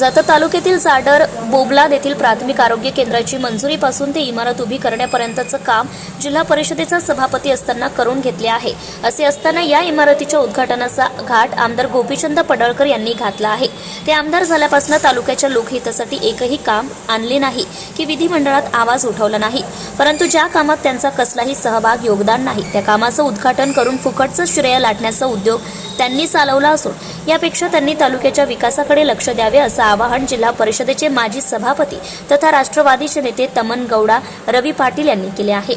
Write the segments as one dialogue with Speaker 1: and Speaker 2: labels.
Speaker 1: जत तालुक्यातील जाडर बोबलाद येथील प्राथमिक आरोग्य केंद्राची मंजुरीपासून ते इमारत उभी करण्यापर्यंतचं काम जिल्हा परिषदेचा सभापती असताना करून घेतले आहे. असे असताना या इमारतीच्या उद्घाटनाचा घाट आमदार गोपीचंद पडळकर यांनी घातला आहे. ते आमदार झाल्यापासून तालुक्याच्या लोकहितासाठी एकही काम आणले नाही की विधिमंडळात आवाज उठवला नाही. परंतु ज्या कामात त्यांचा कसलाही सहभाग योगदान नाही त्या कामाचं उद्घाटन करून फुकटचं श्रेय लाटण्याचा उद्योग त्यांनी चालवला असून यापेक्षा त्यांनी तालुक्याच्या विकासाकडे लक्ष द्यावे असं आवाहन जिल्हा परिषदेचे माजी सभापती तथा राष्ट्रवादीचे नेते तमन गौडा रवी पाटील यांनी केले आहे.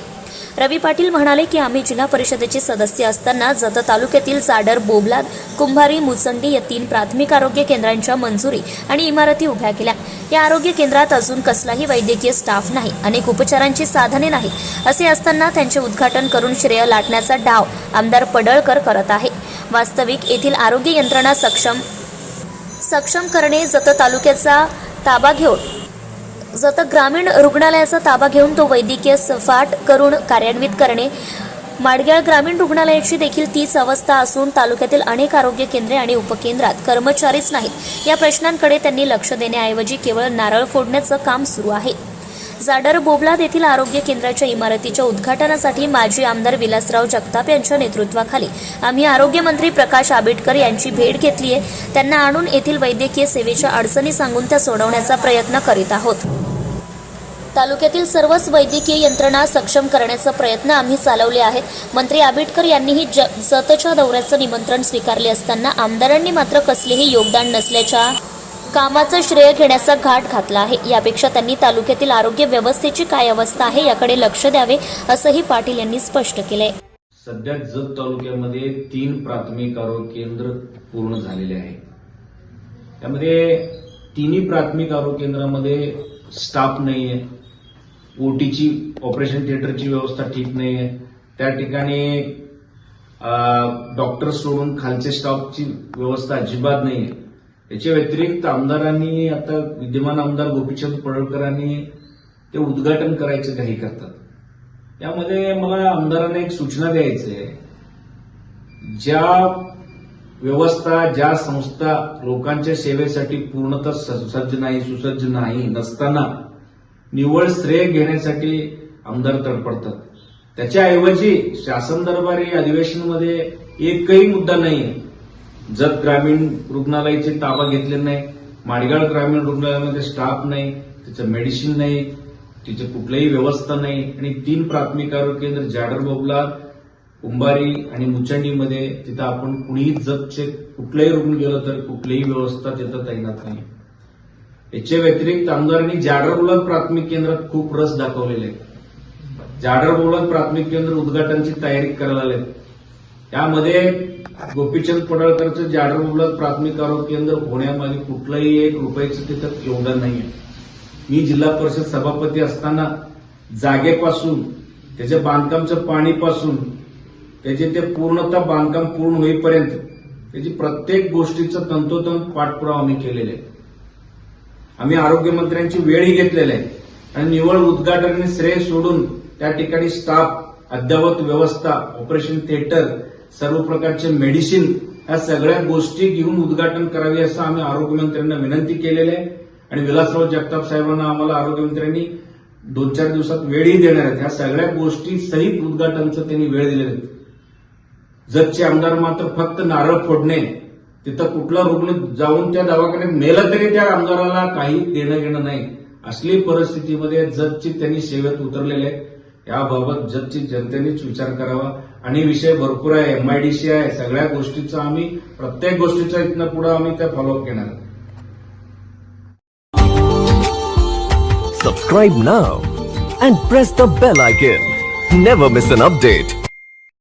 Speaker 1: रवी पाटील म्हणाले की आम्ही जिल्हा परिषदेचे सदस्य असताना जत तालुक्यातील साडर बोबलाद कुंभारी मुचंडी या तीन प्राथमिक आरोग्य केंद्रांच्या मंजुरी आणि इमारती उभ्या केल्या. या आरोग्य केंद्रात अजून कसलाही वैद्यकीय स्टाफ नाही. अनेक उपचारांची साधने नाही असे असताना त्यांचे उद्घाटन करून श्रेय लाटण्याचा डाव आमदार पडळकर करत आहे. वास्तविक येथील आरोग्य यंत्रणा सक्षम सक्षम करणे जत तालुक्याचा ताबा घेऊन जत ग्रामीण रुग्णालयाचा ताबा घेऊन तो वैद्यकीय सफाट करून कार्यान्वित करणे. माडग्याळ ग्रामीण रुग्णालयाची देखील तीच अवस्था असून तालुक्यातील अनेक आरोग्य केंद्रे आणि उपकेंद्रात कर्मचारीच नाहीत. या प्रश्नांकडे त्यांनी लक्ष देण्याऐवजी केवळ नारळ फोडण्याचं काम सुरू आहे. जाडर बोबलाद येथील आरोग्य केंद्राच्या इमारतीच्या उद्घाटनासाठी माजी आमदार विलासराव जगताप यांच्या नेतृत्वाखाली आम्ही आरोग्यमंत्री प्रकाश आंबेडकर यांची भेट घेतली आहे. त्यांना आणून येथील वैद्यकीय सेवेच्या अडचणी सांगून त्या सोडवण्याचा प्रयत्न करीत आहोत. तालुक्यातील सर्वच वैद्यकीय यंत्रणा सक्षम करण्याचा प्रयत्न आम्ही चालवले आहेत मंत्री आंबेडकर यांनीही ज जतच्या दौऱ्याचं निमंत्रण स्वीकारले असताना आमदारांनी मात्र कसलेही योगदान नसल्याच्या कामाचं श्रेय घेण्याचा घाट घातला आहे. यापेक्षा त्यांनी तालुक्यातील आरोग्य व्यवस्थेची काय अवस्था आहे याकडे लक्ष द्यावे असंही पाटील यांनी स्पष्ट केलंय.
Speaker 2: सध्या जत तालुक्यामध्ये तीन प्राथमिक आरोग्य केंद्र पूर्ण झालेले आहे. त्यामध्ये तिन्ही प्राथमिक आरोग्य केंद्रामध्ये स्टाफ नाही आहे. ओटीची ऑपरेशन थिएटरची व्यवस्था ठीक नाही आहे. त्या ठिकाणी डॉक्टर सोडून खालचे स्टाफची व्यवस्था अजिबात नाही आहे. याच्या व्यतिरिक्त आमदारांनी आता विद्यमान आमदार गोपीचंद पडळकरांनी ते उद्घाटन करायचं काही करतात. यामध्ये मला आमदारांना एक सूचना द्यायची आहे. ज्या व्यवस्था ज्या संस्था लोकांच्या सेवेसाठी पूर्णतः सज्ज नाही सुसज्ज नाही नसताना निव्वळ श्रेय घेण्यासाठी आमदार तडपडतात. त्याच्याऐवजी शासन दरबारी अधिवेशनामध्ये एकही मुद्दा नाहीये. जत ग्रामीण रुग्णालयाचे ताबा घेतले नाही माडगाळ ग्रामीण रुग्णालयामध्ये स्टाफ नाही त्याचं मेडिसिन नाही तिथे कुठलीही व्यवस्था नाही. आणि तीन प्राथमिक आरोग्य केंद्र जाडर बोबला कुंभारी आणि मुचंडीमध्ये तिथं आपण कुणीही जतचे कुठलंही रुग्ण गेलं तर कुठलीही व्यवस्था तिथं तैनात नाही. याच्या व्यतिरिक्त आमदारांनी जाडर बोलाद प्राथमिक केंद्रात खूप रस दाखवलेले. आहे जाडर बोलाद प्राथमिक केंद्र उद्घाटनाची तयारी करायला लागलेत. त्यामध्ये गोपीचंद पडळकरचं जाडर प्राथमिक आरोग्य केंद्र होण्यामागे कुठलंही एक रुपयाचं तिथं योगदान नाहीये. मी जिल्हा परिषद सभापती असताना जागेपासून त्याच्या बांधकामचं पाणीपासून त्याचे ते पूर्णतः बांधकाम पूर्ण होईपर्यंत त्याची प्रत्येक गोष्टीचं तंतोतंत पाठपुरावा आम्ही केलेला आहे. आम्ही आरोग्यमंत्र्यांची वेळही घेतलेली आहे. आणि निवळ उद्घाटन आणि श्रेय सोडून त्या ठिकाणी स्टाफ अद्ययावत व्यवस्था ऑपरेशन थिएटर सर्व प्रकारचे मेडिसिन या सगळ्या गोष्टी घेऊन उद्घाटन करावी असं आम्ही आरोग्यमंत्र्यांना विनंती केलेली आहे. आणि विलासराव जगताप साहेबांना आम्हाला आरोग्यमंत्र्यांनी दोन चार दिवसात वेळही देणार आहेत. ह्या सगळ्या गोष्टी सहित उद्घाटनचं त्यांनी वेळ दिलेले आहेत जतचे आमदार मात्र फक्त नारळ फोडणे तिथं कुठला रुग्ण जाऊन त्या दवाखान्यात मेलं तरी त्या आमदाराला काही देणं घेणं नाही. असली परिस्थितीमध्ये जतची त्यांनी सेवेत उतरलेले आहेत. याबाबत जगची जनतेनेच विचार करावा आणि विषय भरपूर आहे एमआयडीसी आहे सगळ्या गोष्टीचा आम्ही प्रत्येक गोष्टीचा इथनं पुढे आम्ही त्या फॉलोअप घेणार आहोत
Speaker 3: Subscribe now and press the bell icon. Never miss an update.